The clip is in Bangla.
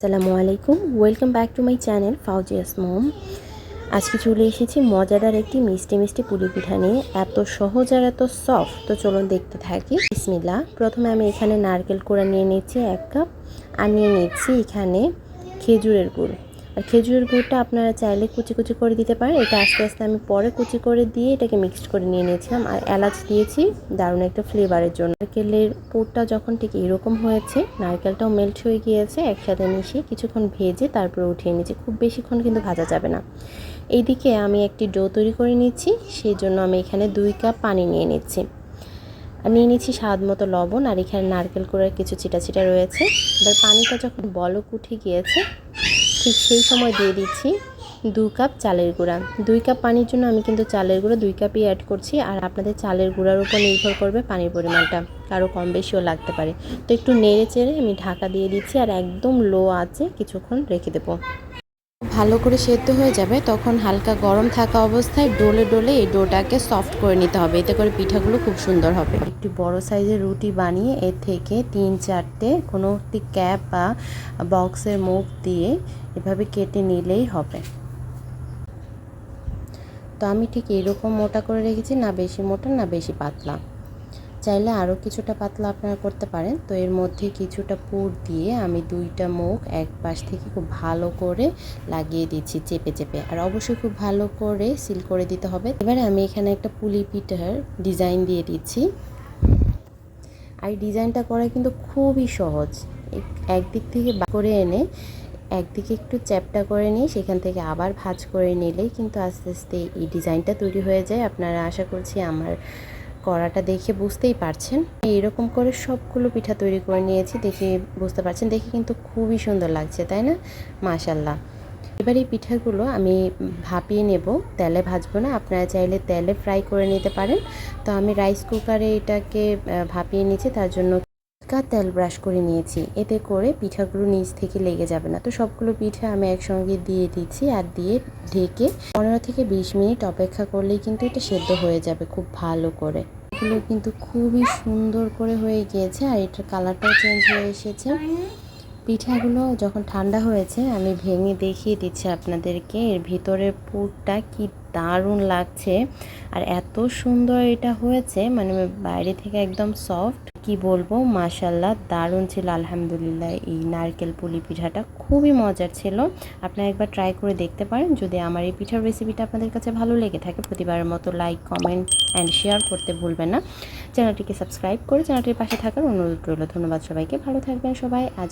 আসসালামু আলাইকুম। Welcome back to my channel Fauzia's mom আজকে চলে এসেছি মজাদার একটি মিষ্টি মিষ্টি পুলি পিঠা নিয়ে। এত সহজ আর এত সফট তো চলুন দেখতে থাকি। বিসমিল্লা প্রথমে আমি এখানে নারকেল কোড়া নিয়ে নিচ্ছি এক কাপ। আর নিয়ে নিচ্ছি এখানে খেজুরের গুড়। খেজুরের গুড়টা আপনারা চাইলে কুচি কুচি করে দিতে পারেন। এটা আস্তে আস্তে আমি পরে কুচি করে দিয়ে এটাকে মিক্সড করে নিয়ে নিয়েছিলাম। আর এলাচ দিয়েছি, দারুণ একটা ফ্লেভারের জন্য। নারকেলের পুরটা যখন ঠিক এরকম হয়েছে, নারকেলটাও মেল্ট হয়ে গিয়েছে, একসাথে মিশিয়ে কিছুক্ষণ ভেজে তারপরে উঠিয়ে নিয়েছি। খুব বেশিক্ষণ কিন্তু ভাজা যাবে না। এইদিকে আমি একটি ডো তৈরি করে নিচ্ছি, সেই জন্য আমি এখানে দুই কাপ পানি নিয়ে নিচ্ছি। নিয়ে নিচ্ছি স্বাদ মতো লবণ, আর এখানে নারকেল করে কিছু চিটা চিটা রয়েছে। এবার পানিটা যখন বলক উঠে গিয়েছে ঠিক সেই সময় দিয়ে দিচ্ছি দু কাপ চালের গুঁড়া। দুই কাপ পানির জন্য আমি কিন্তু চালের গুঁড়ো দুই কাপই অ্যাড করছি আর আপনাদের চালের গুঁড়ার উপর নির্ভর করবে পানির পরিমাণটা। কারও কম বেশিও লাগতে পারে। তো একটু নেড়ে চেড়ে আমি ঢাকা দিয়ে দিচ্ছি আর একদম লো আছে কিছুক্ষণ রেখে দেবো। ভালো করে সেদ্ধ হয়ে যাবে, তখন হালকা গরম থাকা অবস্থায় ডোলে ডোলে এই ডোটাকে সফট করে নিতে হবে। এতে করে পিঠাগুলো খুব সুন্দর হবে। একটি বড় সাইজের রুটি বানিয়ে এর থেকে তিন চারটে কোনো একটি ক্যাপ বা বক্সের মুখ দিয়ে এভাবে কেটে নিলেই হবে। তো আমি ঠিক এরকম মোটা করে রেখেছি, না বেশি মোটা, না বেশি পাতলা। চাইলে আরও কিছুটা পাতলা আপনারা করতে পারেন। তো এর মধ্যে কিছুটা পুর দিয়ে আমি দুইটা মুখ এক পাশ থেকে খুব ভালো করে লাগিয়ে দিচ্ছি চেপে চেপে। আর অবশ্যই খুব ভালো করে সিল করে দিতে হবে। এবারে আমি এখানে একটা পুলি পিঠার ডিজাইন দিয়ে দিচ্ছি। আর ডিজাইনটা করা কিন্তু খুবই সহজ। একদিক থেকে করে এনে একদিকে একটু চ্যাপটা করে নিয়ে সেখান থেকে আবার ভাজ করে নিলেই কিন্তু আস্তে আস্তে এই ডিজাইনটা তৈরি হয়ে যায়। আপনারা আশা করছি আমার কড়াটা দেখে বুঝতেই পারছেন। এরকম করে সবগুলো পিঠা তৈরি করে নিয়েছি দেখে বুঝতে পারছেন। দেখে কিন্তু খুবই সুন্দর লাগছে, তাই না? মাশাল্লাহ এবার এই পিঠাগুলো আমি ভাপিয়ে নেব। তেলে ভাজবো না, আপনারা চাইলে তেলে ফ্রাই করে নিতে পারেন। তো আমি রাইস কুকারে এটাকে ভাপিয়ে নিয়েছি, তার জন্য হালকা তেল ব্রাশ করে নিয়েছি। এতে করে পিঠাগুলো নিচ থেকে লেগে যাবে না। তো সবগুলো পিঠা আমি একসঙ্গে দিয়ে দিচ্ছি আর দিয়ে ঢেকে পনেরো থেকে বিশ মিনিট অপেক্ষা করলেই কিন্তু এটা সেদ্ধ হয়ে যাবে খুব ভালো করে। এগুলো কিন্তু খুবই সুন্দর করে হয়ে গিয়েছে আর এটার কালারটাও চেঞ্জ হয়ে এসেছে। পিঠাগুলো যখন ঠান্ডা হয়েছে, আমি ভেঙে দেখিয়ে দিচ্ছি আপনাদেরকে এর ভিতরের পুরটা কি দারুণ লাগছে। আর এত সুন্দর এটা হয়েছে মানে বাইরে থেকে একদম সফট কি বলব? মাশাল্লাহ দারুণ ছিল, আলহামদুলিল্লাহ। এই নারকেল পুলি পিঠাটা খুবই মজার ছিল। আপনারা একবার ট্রাই করে দেখতে পারেন। যদি আমার এই পিঠার রেসিপিটা আপনাদের কাছে ভালো লেগে থাকে, প্রতিবারের মতো লাইক কমেন্ট অ্যান্ড শেয়ার করতে ভুলবেন না। চ্যানেলটিকে সাবস্ক্রাইব করে চ্যানেলটির পাশে থাকার অনুরোধ রইল। ধন্যবাদ সবাইকে। ভালো থাকবেন সবাই। আজ